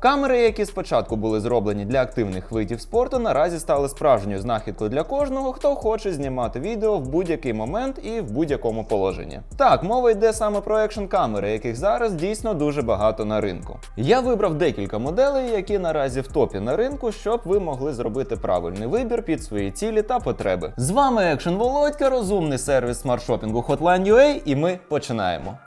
Камери, які спочатку були зроблені для активних видів спорту, наразі стали справжньою знахідкою для кожного, хто хоче знімати відео в будь-який момент і в будь-якому положенні. Так, мова йде саме про екшн камери, яких зараз дійсно дуже багато на ринку. Я вибрав декілька моделей, які наразі в топі на ринку, щоб ви могли зробити правильний вибір під свої цілі та потреби. З вами Екшн Володька, розумний сервіс смарт-шопінгу Hotline.ua і ми починаємо.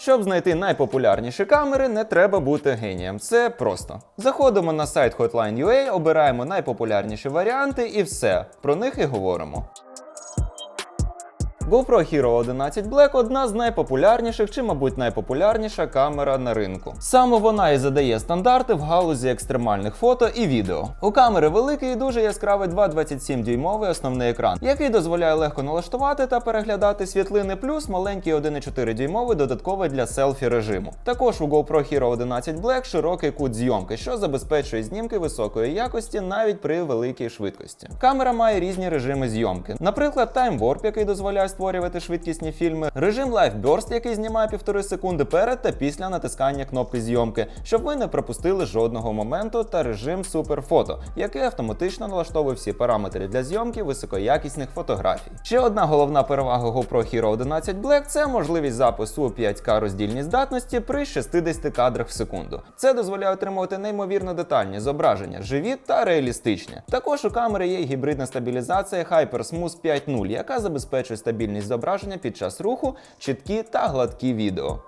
Щоб знайти найпопулярніші камери, не треба бути генієм. Це просто. Заходимо на сайт Hotline.ua, обираємо найпопулярніші варіанти і все. Про них і говоримо. GoPro Hero 11 Black одна з найпопулярніших чи, мабуть, найпопулярніша камера на ринку. Саме вона і задає стандарти в галузі екстремальних фото і відео. У камери великий і дуже яскравий 2,27 дюймовий основний екран, який дозволяє легко налаштувати та переглядати світлини, плюс маленький 1,4 дюймовий додатковий для селфі режиму. Також у GoPro Hero 11 Black широкий кут зйомки, що забезпечує знімки високої якості навіть при великій швидкості. Камера має різні режими зйомки, наприклад, Time Warp, який дозволяє створювати швидкісні фільми, режим Live Burst, який знімає півтори секунди перед та після натискання кнопки зйомки, щоб ви не пропустили жодного моменту, та режим Photo, який автоматично налаштовує всі параметри для зйомки високоякісних фотографій. Ще одна головна перевага GoPro Hero 11 Black це можливість запису у 5К роздільній здатності при 60 кадрах в секунду. Це дозволяє отримувати неймовірно детальні зображення, живі та реалістичні. Також у камери є гібридна стабілізація HyperSmooth 5.0, яка забезпечує стабільність зображення під час руху, чіткі та гладкі відео.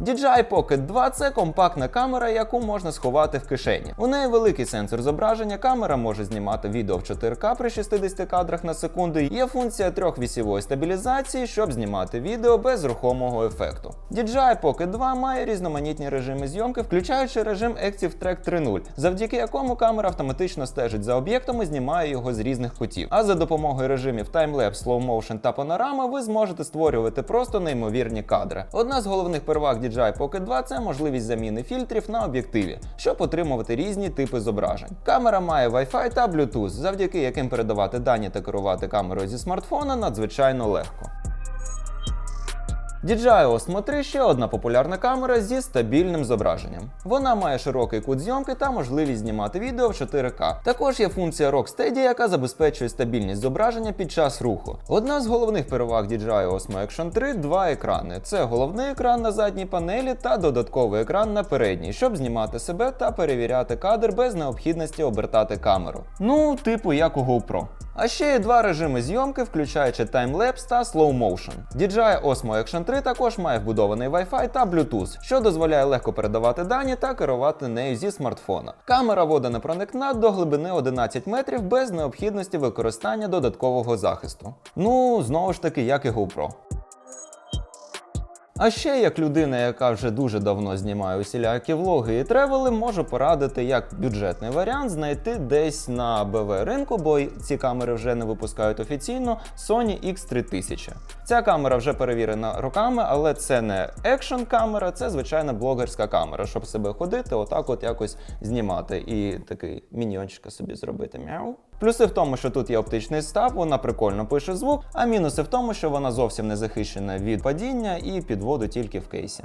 DJI Pocket 2 це компактна камера, яку можна сховати в кишені. У неї великий сенсор зображення, камера може знімати відео в 4К при 60 кадрах на секунду. Є функція трьохвісівої стабілізації, щоб знімати відео без рухомого ефекту. DJI Pocket 2 має різноманітні режими зйомки, включаючи режим Active Track 3.0, завдяки якому камера автоматично стежить за об'єктом і знімає його з різних кутів. А за допомогою режимів Timelapse, Slow Motion та Panorama ви зможете створювати просто неймовірні кадри. Одна з головних переваг DJI Pocket 2 це можливість заміни фільтрів на об'єктиві, щоб отримувати різні типи зображень. Камера має Wi-Fi та Bluetooth, завдяки яким передавати дані та керувати камерою зі смартфона надзвичайно легко. DJI Osmo 3 ще одна популярна камера зі стабільним зображенням. Вона має широкий кут зйомки та можливість знімати відео в 4К. Також є функція Rocksteady, яка забезпечує стабільність зображення під час руху. Одна з головних переваг DJI Osmo Action 3 два екрани. Це головний екран на задній панелі та додатковий екран на передній, щоб знімати себе та перевіряти кадр без необхідності обертати камеру. Ну, типу як у GoPro. А ще є два режими зйомки, включаючи таймлепс та slow motion. DJI Osmo Action 3 також має вбудований Wi-Fi та Bluetooth, що дозволяє легко передавати дані та керувати нею зі смартфона. Камера водонепроникна до глибини 11 метрів без необхідності використання додаткового захисту. Ну, знову ж таки, як і GoPro. А ще як людина, яка вже дуже давно знімає усілякі влоги і тревели, можу порадити як бюджетний варіант знайти десь на БВ ринку, бо ці камери вже не випускають офіційно Sony X3000. Ця камера вже перевірена роками, але це не екшн камера, це звичайна блогерська камера, щоб себе ходити, отак от якось знімати і такий міньйончика собі зробити. Мяу. Плюси в тому, що тут є оптичний став, вона прикольно пише звук, а мінуси в тому, що вона зовсім не захищена від падіння і під воду тільки в кейсі.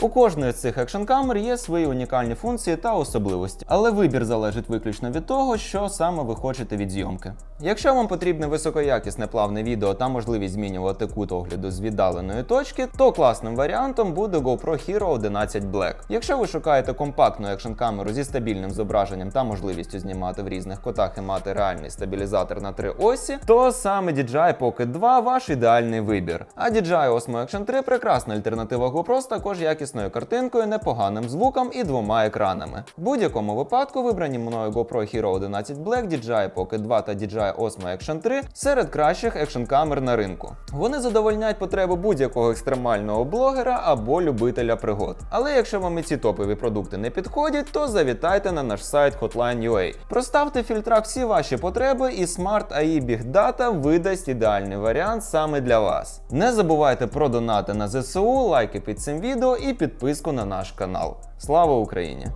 У кожної з цих екшн камер є свої унікальні функції та особливості, але вибір залежить виключно від того, що саме ви хочете від зйомки. Якщо вам потрібне високоякісне плавне відео та можливість змінювати кут огляду з віддаленої точки, то класним варіантом буде GoPro Hero 11 Black. Якщо ви шукаєте компактну екшн камеру зі стабільним зображенням та можливістю знімати в різних кутах і мати реальний стабілізатор на три осі, то саме DJI Pocket 2 ваш ідеальний вибір. А DJI Osmo Action 3 прекрасна альтернатива GoPro з також якісною картинкою, непоганим звуком і двома екранами. В будь-якому випадку вибрані мною GoPro Hero 11 Black, DJI Pocket 2 та DJI Osmo Action 3 серед кращих екшн камер на ринку. Вони задовольняють потреби будь-якого екстремального блогера або любителя пригод. Але якщо вам і ці топові продукти не підходять, то завітайте на наш сайт Hotline.ua. Проставте в фільтрах всі ваші потреби, і Smart AI Big Data видасть ідеальний варіант саме для вас. Не забувайте про донати на ЗСУ, лайки під цим відео і підписку на наш канал. Слава Україні!